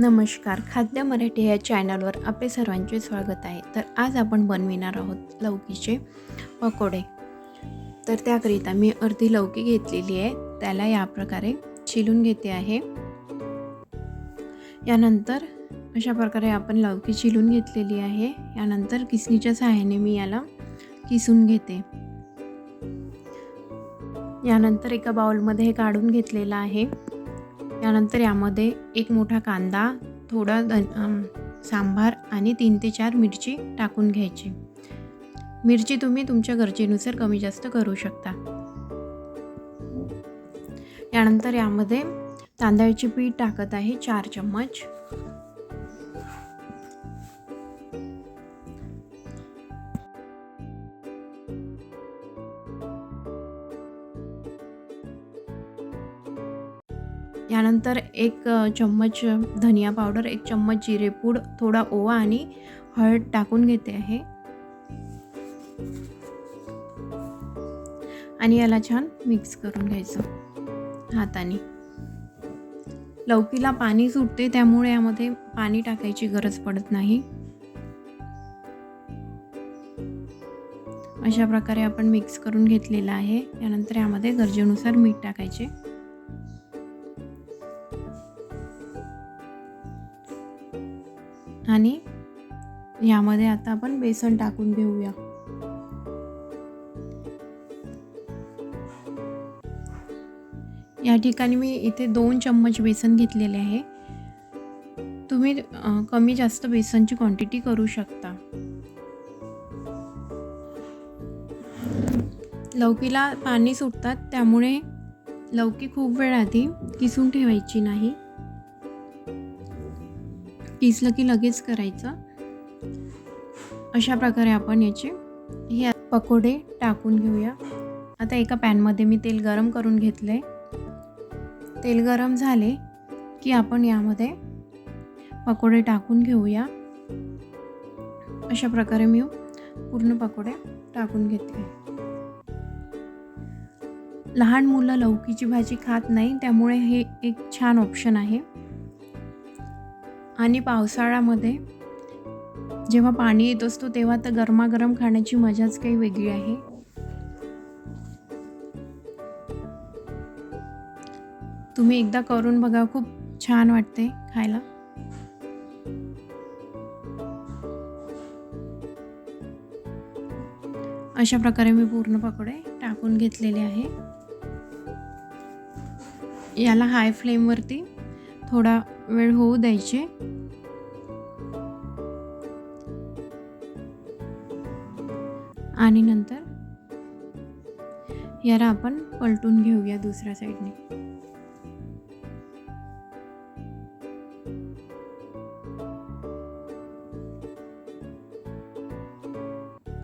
नमस्कार खाद्य मराठी या चॅनलवर आपले सर्वांचे स्वागत आहे. तर आज आपण बनविणार आहोत लौकीचे पकोडे. तर त्याकरिता मी अर्धी लौकी घेतलेली आहे. त्याला या प्रकारे चिलून घेते आहे. यानंतर अशा प्रकारे आपण लौकी चिलून घेतलेली आहे. यानंतर किसणीच्या सहाय्याने मी याला किसून घेते. यानंतर एका बाउलमध्ये हे काढून घेतलेलं आहे. त्यानंतर यामध्ये एक मोठा कांदा थोडा धन सांबार आणि तीन ते चार मिरची टाकून घ्यायची. मिरची तुम्ही तुमच्या गरजेनुसार कमी जास्त करू शकता. यानंतर यामध्ये तांदळाचे पीठ टाकत आहे चार चम्मच. यानंतर एक चम्मच धनिया पावडर एक चम्मच जिरेपूड थोडा ओवा आणि हळद टाकून घेते आहे. आणि याला छान मिक्स करून घ्यायचं हाताने. लौकीला पाणी सुटते त्यामुळे यामध्ये पाणी टाकायची गरज पडत नाही. अशा प्रकारे आपण मिक्स करून घेतलेलं आहे. यानंतर यामध्ये गरजेनुसार मीठ टाकायचे. आणि यामध्ये आता आपण बेसन टाकून घेऊया. या ठिकाणी मी इथे दोन चम्मच बेसन घेतलेले आहे. तुम्ही कमी जास्त बेसनची क्वांटिटी करू शकता. लौकीला पाणी सुटतात त्यामुळे लौकी खूप वेळ आधी किसून ठेवायची नाही. किसलं की लगेच करायचं. अशा प्रकारे आपण याचे हे पकोडे टाकून घेऊया. आता एका पॅनमध्ये मी तेल गरम करून घेतलं आहे तेल गरम झाले की आपण यामध्ये पकोडे टाकून घेऊया. अशा प्रकारे मी पूर्ण पकोडे टाकून घेते लहान मुलं लौकीची भाजी खात नाही त्यामुळे हे एक छान ऑप्शन आहे. आणि पावसाळ्यामध्ये जेव्हा पाणी येत असतो तेव्हा तर गरमागरम खाण्याची मजाच काही वेगळी आहे. तुम्ही एकदा करून बघा खूप छान वाटते खायला. अशा प्रकारे मी पूर्ण पकोडे टाकून घेतलेले आहे. याला हाय फ्लेमवरती थोडा वेळ होऊ द्यायचे. आणि नंतर याला आपण पलटून घेऊया दुसऱ्या साईडने.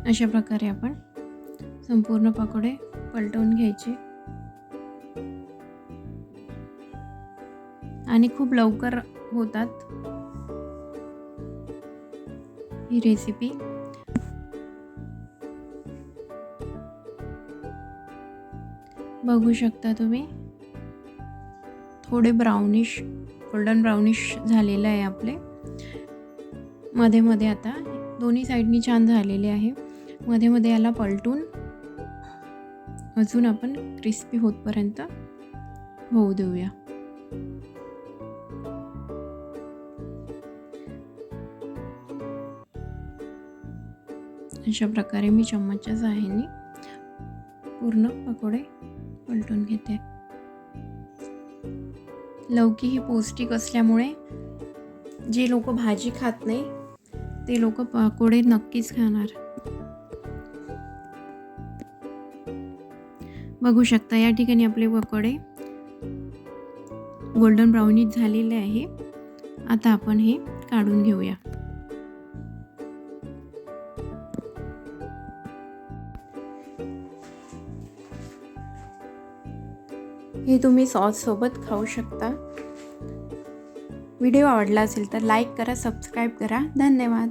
अशा प्रकारे आपण संपूर्ण पकोडे पलटवून घ्यायचे. आणि खूप लवकर होतात ही रेसिपी बघू शकता तुम्ही. थोडे ब्राउनिश गोल्डन ब्राउनिश झालेलं आहे आपले. मध्ये मध्ये आता दोन्ही साईडनी छान झालेले आहे. मध्ये मध्ये याला पलटून अजून आपण क्रिस्पी होतपर्यंत होऊ देऊया. अशा प्रकारे मी चम्मचच्या सहाय्याने पूर्ण पकोडे पलटून घेते. लौकी ही पौष्टिक असल्यामुळे जे लोक भाजी खात नाही ते लोक पकोडे नक्कीच खाणार. बघू शकता या ठिकाणी आपले पकोडे गोल्डन ब्राउनीज झालेले आहे. आता आपण हे काढून घेऊया. हे तुम्ही सॉससोबत खाऊ शकता. व्हिडिओ आवडला असेल तर लाईक करा सबस्क्राईब करा. धन्यवाद.